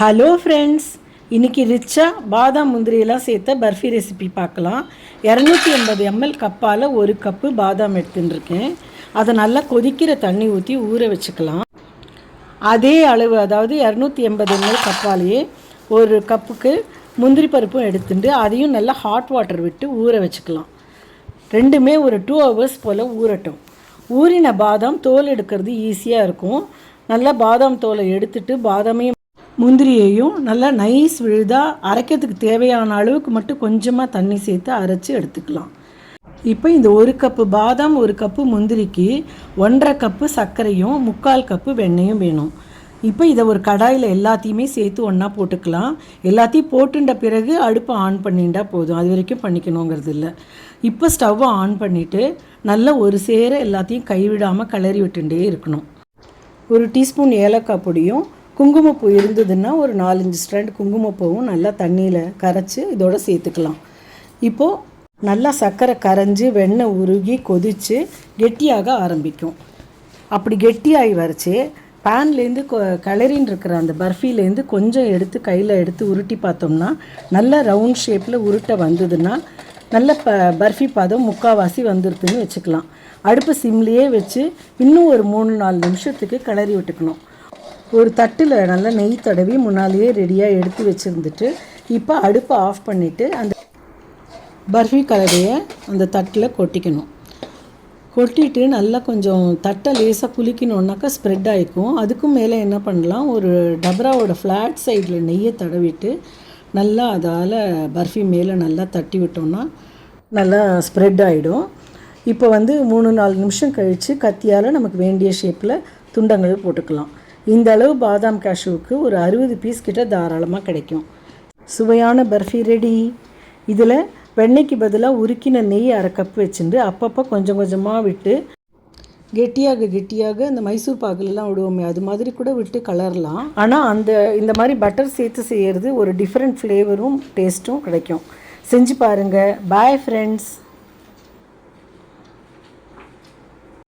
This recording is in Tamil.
ஹலோ ஃப்ரெண்ட்ஸ் இன்றைக்கி ரிச்சாக பாதாம் முந்திரியெல்லாம் சேர்த்த பர்ஃபி ரெசிபி பார்க்கலாம். இரநூத்தி எண்பது எம்எல் கப்பால் ஒரு கப்பு பாதாம் எடுத்துட்டுருக்கேன். அதை நல்லா கொதிக்கிற தண்ணி ஊற்றி ஊற வச்சுக்கலாம். அதே அளவு அதாவது இரநூத்தி எண்பது எம்எல் கப்பாலேயே ஒரு கப்புக்கு முந்திரி பருப்பும் எடுத்துட்டு அதையும் நல்லா ஹாட் வாட்டர் விட்டு ஊற வச்சுக்கலாம். ரெண்டுமே ஒரு டூ ஹவர்ஸ் போல் ஊறட்டும். ஊறின பாதாம் தோல் எடுக்கிறது ஈஸியாக இருக்கும். நல்லா பாதாம் தோலை எடுத்துட்டு பாதாமையும் முந்திரியையும் நல்லா நைஸ் விழுதாக அரைக்கிறதுக்கு தேவையான அளவுக்கு மட்டும் கொஞ்சமாக தண்ணி சேர்த்து அரைச்சி எடுத்துக்கலாம். இப்போ இந்த ஒரு கப்பு பாதாம் ஒரு கப்பு முந்திரிக்கு ஒன்றரை கப்பு சர்க்கரையும் முக்கால் கப்பு வெண்ணெயும் வேணும். இப்போ இதை ஒரு கடாயில் எல்லாத்தையுமே சேர்த்து ஒன்றா போட்டுக்கலாம். எல்லாத்தையும் போட்டுட்ட பிறகு அடுப்பை ஆன் பண்ணிட்டா போதும். அது வரைக்கும் பண்ணிக்கணுங்கிறது இல்லை. இப்போ ஸ்டவ்வை ஆன் பண்ணிவிட்டு நல்லா ஒரு சேர எல்லாத்தையும் கைவிடாமல் கிளறி விட்டுட்டே இருக்கணும். ஒரு டீஸ்பூன் ஏலக்காய் பொடியும் குங்குமப்பூ இருந்ததுன்னா ஒரு நாலஞ்சு ஸ்ட்ரெண்ட் குங்குமப்பூவும் நல்லா தண்ணியில் கரைச்சி இதோட சேர்த்துக்கலாம். இப்போது நல்லா சர்க்கரை கரைஞ்சி வெண்ணெய் உருகி கொதித்து கெட்டியாக ஆரம்பிக்கும். அப்படி கெட்டியாகி வரைச்சி பேன்லேருந்து கிளறின்னு இருக்கிற அந்த பர்ஃபிலேருந்து கொஞ்சம் எடுத்து கையில் எடுத்து உருட்டி பார்த்தோம்னா நல்ல ரவுண்ட் ஷேப்பில் உருட்டை வந்ததுன்னா நல்ல ப பர்ஃபி பதம் முக்கால்வாசி வந்துருதுன்னு வச்சுக்கலாம். அடுப்பு சிம்லேயே வச்சு இன்னும் ஒரு மூணு நாலு நிமிஷத்துக்கு கிளறி விட்டுக்கணும். ஒரு தட்டில் நல்லா நெய் தடவி முன்னாலேயே ரெடியாக எடுத்து வச்சுருந்துட்டு இப்போ அடுப்பை ஆஃப் பண்ணிவிட்டு அந்த பர்ஃபி கலவையை அந்த தட்டில் கொட்டிக்கணும். கொட்டிட்டு நல்லா கொஞ்சம் தட்டை லேசாக குளிக்கணுன்னாக்கா ஸ்ப்ரெட் ஆகிக்கும் அதுக்கும் மேலே என்ன பண்ணலாம் ஒரு டபராவோட ஃப்ளாட் சைடில் நெய்யை தடவிட்டு நல்லா அதால் பர்ஃபி மேலே நல்லா தட்டி விட்டோம்னா நல்லா ஸ்ப்ரெட் ஆகிடும் இப்போ வந்து மூணு நாலு நிமிஷம் கழித்து கத்தியால் நமக்கு வேண்டிய ஷேப்பில் துண்டங்கள் போட்டுக்கலாம். இந்த அளவு பாதாம் காஷுவுக்கு ஒரு அறுபது பீஸ் கிட்ட தாராளமாக கிடைக்கும். சுவையான பர்ஃபி ரெடி இதில் வெண்ணெய்க்கு பதிலாக உருக்கின நெய் அரை கப் வச்சுட்டு அப்பப்போ கொஞ்சம் கொஞ்சமாக விட்டு கெட்டியாக கெட்டியாக இந்த மைசூர் பாகுலலாம் விடுவோமே அது மாதிரி கூட விட்டு கலரலாம். ஆனால் அந்த இந்த மாதிரி பட்டர் சேர்த்து செய்கிறது ஒரு டிஃப்ரெண்ட் ஃப்ளேவரும் டேஸ்ட்டும் கிடைக்கும். செஞ்சு பாருங்கள் பாய் ஃப்ரெண்ட்ஸ்